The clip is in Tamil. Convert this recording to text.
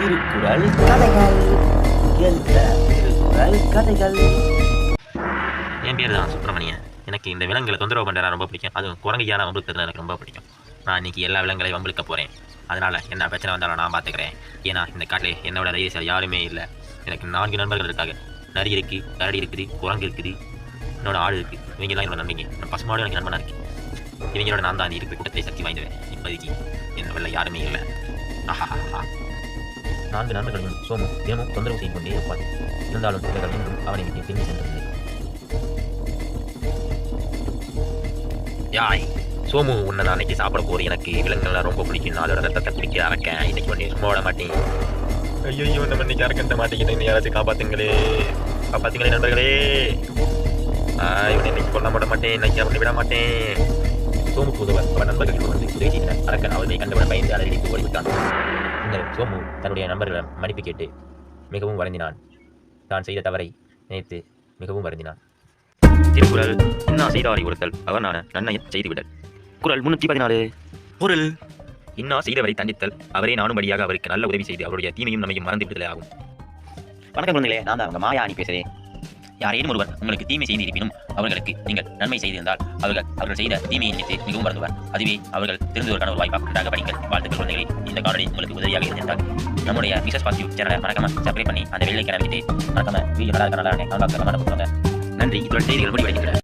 திருக்குறள். கதைகள். திருக்குறள் கதைகள். என் பேர் தான் சுப்பிரமணியன். எனக்கு இந்த விலங்குகளை தொந்தரவு பண்ணுறா ரொம்ப பிடிக்கும். அதுவும் குரங்கையான வம்புக்கிறது எனக்கு ரொம்ப பிடிக்கும். நான் இன்னைக்கு எல்லா விலங்குகளையும் வம்புழுக்க போகிறேன் அதனால் என்ன பிரச்சனை வந்தாலும் நான் பார்த்துக்கிறேன் ஏன்னா இந்த காட்டில் என்னோட தைரியசாலி யாருமே இல்லை. எனக்கு நான்கு நண்பர்கள் இருக்காங்க. நரி இருக்குது கரடி இருக்குது குரங்கு இருக்குது. என்னோட ஆடு இருக்குது இவங்கெல்லாம் என்னோட நம்பிக்கை என் பசுமாடு எனக்கு நண்பனாக இருக்குது இவங்களோட நான் தான் இருக்கிற கூட்டத்தை சக்தி வாய்ந்தவன். இப்போதைக்கு என் வெள்ள யாருமே இல்லை. ஆஹாஹாஹா. நான்கு நண்பர்களையும் சோமு தினமும் தொந்தரவு செய்து கொண்டே இருப்பாள் இருந்தாலும் இவர்கள் இன்றும் அவனை விட்டு பின்னி சென்றதில்லை. யாய் சோமு உன்னை நான் அன்னைக்கு சாப்பிட போறேன் எனக்கு விலங்குகள்லாம் ரொம்ப பிடிக்கும். நான் அதோட ரத்தத்தை குடிக்க அறக்கேன் இன்னைக்கு ஒன்று சும்மா விட மாட்டேன். ஐயோ நம்ம இன்னைக்கு அறக்கண்ட மாட்டேங்கிட்டு இன்னும் யாராச்சும் காப்பாத்துங்களே. காப்பாத்துங்களே நண்பர்களே. ஆ, இவனை இன்னைக்கு கொல்ல மாட்ட மாட்டேன். இன்னைக்கு அவனை விட மாட்டேன். சோமுக்கு உதவ அவன் நண்பர்கள் வந்து உதவி செய்தனர் அரக்கன் கண்டவன பயந்து அலறிட்டு ஓடிவிட்டான். இந்த சோமு தன்னுடைய நண்பர்களிடம் மன்னிப்பு கேட்டு மிகவும் வருந்தினான். தான் செய்த தவறை நினைத்து மிகவும் வருந்தினான். திருக்குறள் இன்னா செய்தாரை ஒருத்தல் அவர் நான நன்மையை செய்துவிடல். குறள் முன்னூற்றி பதினாலு. பொருள் இன்னா செய்தவரை தண்டித்தல் அவரே நானும்படியாக அவருக்கு நல்ல உதவி செய்து அவருடைய தீமையும் நம்மையும் மறந்து விடுதலை ஆகும். வணக்கம் குழந்தைகளே நான் தான் உங்க மாயா அணி பேசுகிறேன் யாரேனும் ஒருவர் உங்களுக்கு தீமை செய்து இருப்பினும் அவர்களுக்கு நீங்கள் நன்மை செய்திருந்தால் அவர்கள் அவர்கள் செய்த தீமையை நினைத்து மிகவும் வருந்துவார். அதுவே அவர்கள் திருந்துவதற்கான ஒரு வாய்ப்பாக நன்றாக படிங்கள் வாழ்த்துக்கள் குழந்தைகளை இந்த காணொலி உங்களுக்கு உதவியாக இருந்திருந்தால் நம்முடைய மிசஸ் பாசிட்டிவ் சேனலை மறக்காம சப்ஸ்கிரைப் பண்ணி அந்த வெள்ளை கிளம்பிட்டு விட்டு மறக்காம வீடியோ நல்லா இருக்க நன்றி. இதோட செய்திகள் முடிவடைகின்றன.